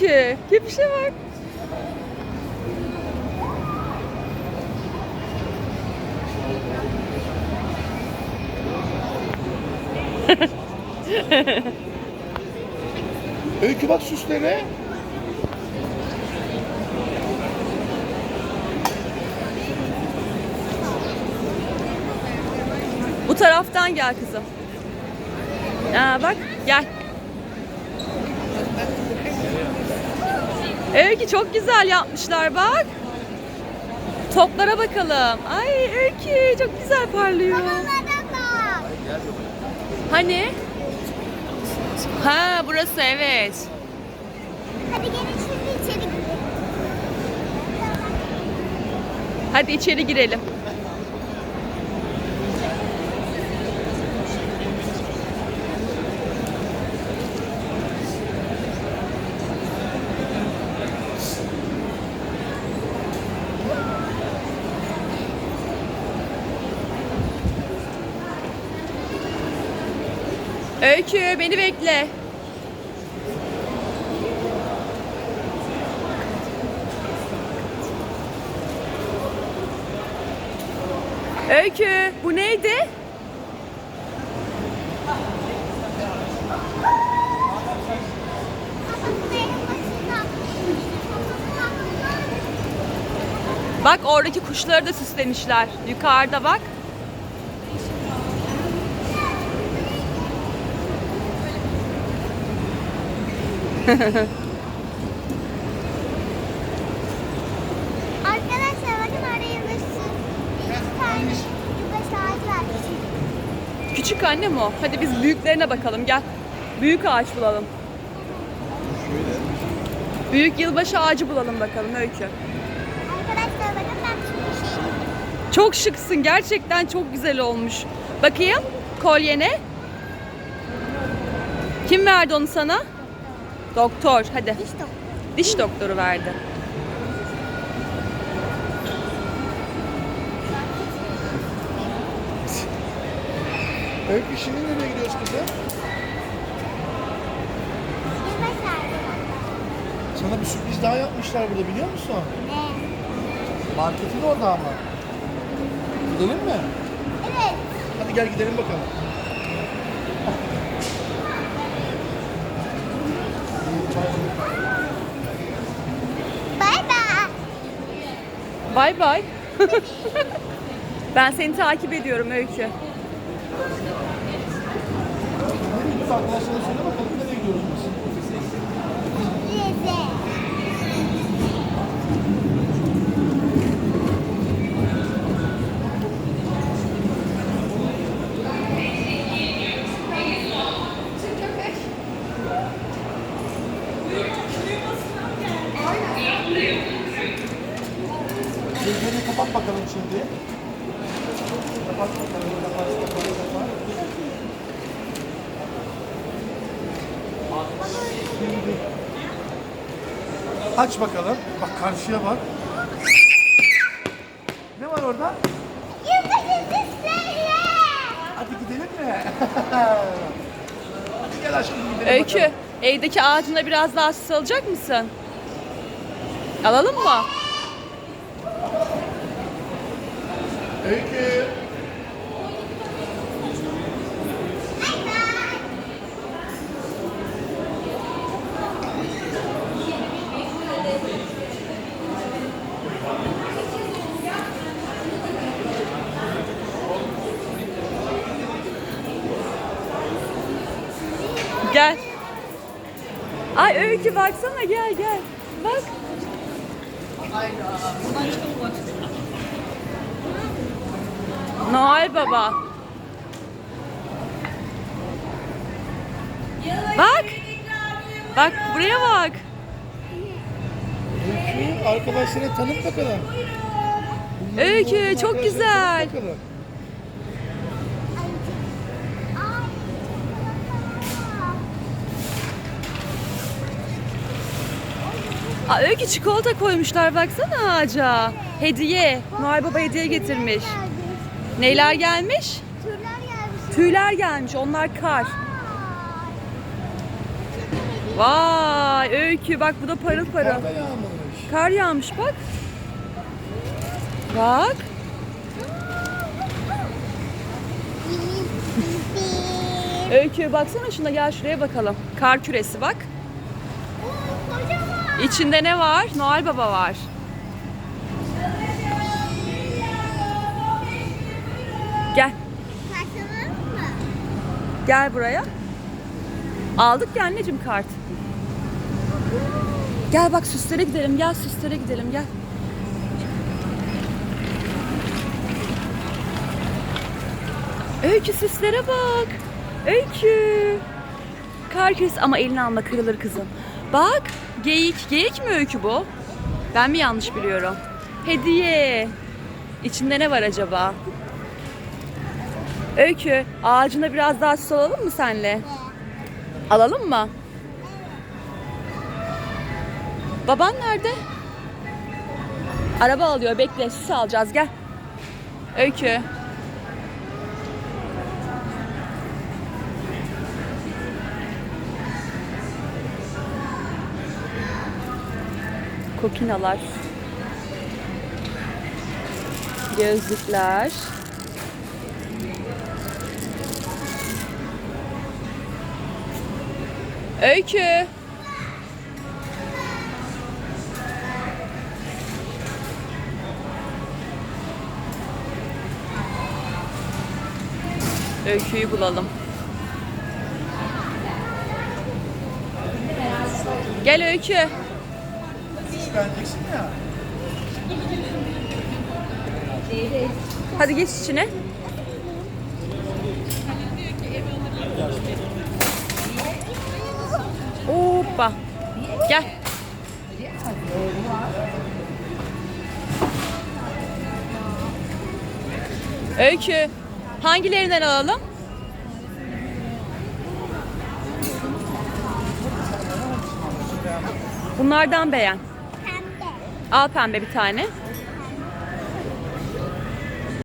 Öykü. Köpüşe bak. Öykü bak süslere. Bu taraftan gel kızım. Aa, bak gel. Öykü çok güzel yapmışlar bak. Toplara bakalım. Ay Öykü çok güzel parlıyor. Hani? Ha burası evet. Hadi gelin şimdi içeri gidelim. Hadi içeri girelim. Öykü beni bekle. Öykü bu neydi? Bak oradaki kuşları da süslemişler. Yukarıda bak. Arkadaşlar bakın orada yıldızsın. Bir tane yılbaşı ağacı var. Küçük annem o. Hadi biz büyüklerine bakalım gel. Büyük ağaç bulalım. Büyük yılbaşı ağacı bulalım bakalım Öykü. Arkadaşlar bakın ben bir şey Çok şıksın gerçekten çok güzel olmuş. Bakayım kolyene. Kim verdi onu sana? Doktor hadi. İşte Diş doktoru verdi. Öykü şimdi nereye gidiyoruz kızım? Sana bir sürpriz daha yapmışlar burada biliyor musun? Ne? Marketin orada ama. Gidelim mi? Evet. Hadi gel gidelim bakalım. Bay bay. ben seni takip ediyorum Öykü. Arkadaşlara söyle bakalım nereye gidiyoruz biz? Leze. Gözlerini kapat bakalım şimdi. Kapat bakalım, kapat, kapat, kapat. Şimdi aç bakalım. Bak karşıya bak. Ne var orada? Yılbaşı süsleri. Hadi gidelim mi? Hadi gel aşkım gidelim Öykü bakalım. evdeki ağacına biraz daha süs alacak mısın? Alalım mı? Öykü. Gel. Ay Öykü baksana gel gel. Bak. Noel Baba. Bak. Bak buraya bak. Öykü arkadaşlara tanıt bakalım. Öykü çok güzel. tanıt bakalım. Aa, Öykü çikolata koymuşlar baksana ağaca. Hediye. Noel Baba hediye getirmiş. Neyler gelmiş? Türler gelmiş. Tüyler gelmiş. Onlar kar. Vay Öykü bak bu da parıl parıl. Kar da yağmış. Kar yağmış bak. Bak. Öykü baksana şuna gel şuraya bakalım. Kar küresi bak. İçinde ne var? Noel Baba var. Gel. Gel buraya. Aldık ya anneciğim kart. Gel bak süslere gidelim. Gel süslere gidelim. Gel. Öykü süslere bak. Öykü. Kar küresi ama elini alma kırılır kızım. Bak geyik. Geyik mi öykü bu? Ben mi yanlış biliyorum? Hediye. İçinde ne var acaba? Öykü ağacına biraz daha süs alalım mı senle? Alalım mı? Baban nerede? Araba alıyor bekle süs alacağız gel. Öykü. Kokinalar. Gözlükler. Öykü. Öyküyü bulalım. Gel Öykü. Süsleneceksin ya. Hadi geç içine. Hoppa. Gel. Öykü. Hangilerinden alalım? Bunlardan beğen. Al pembe bir tane.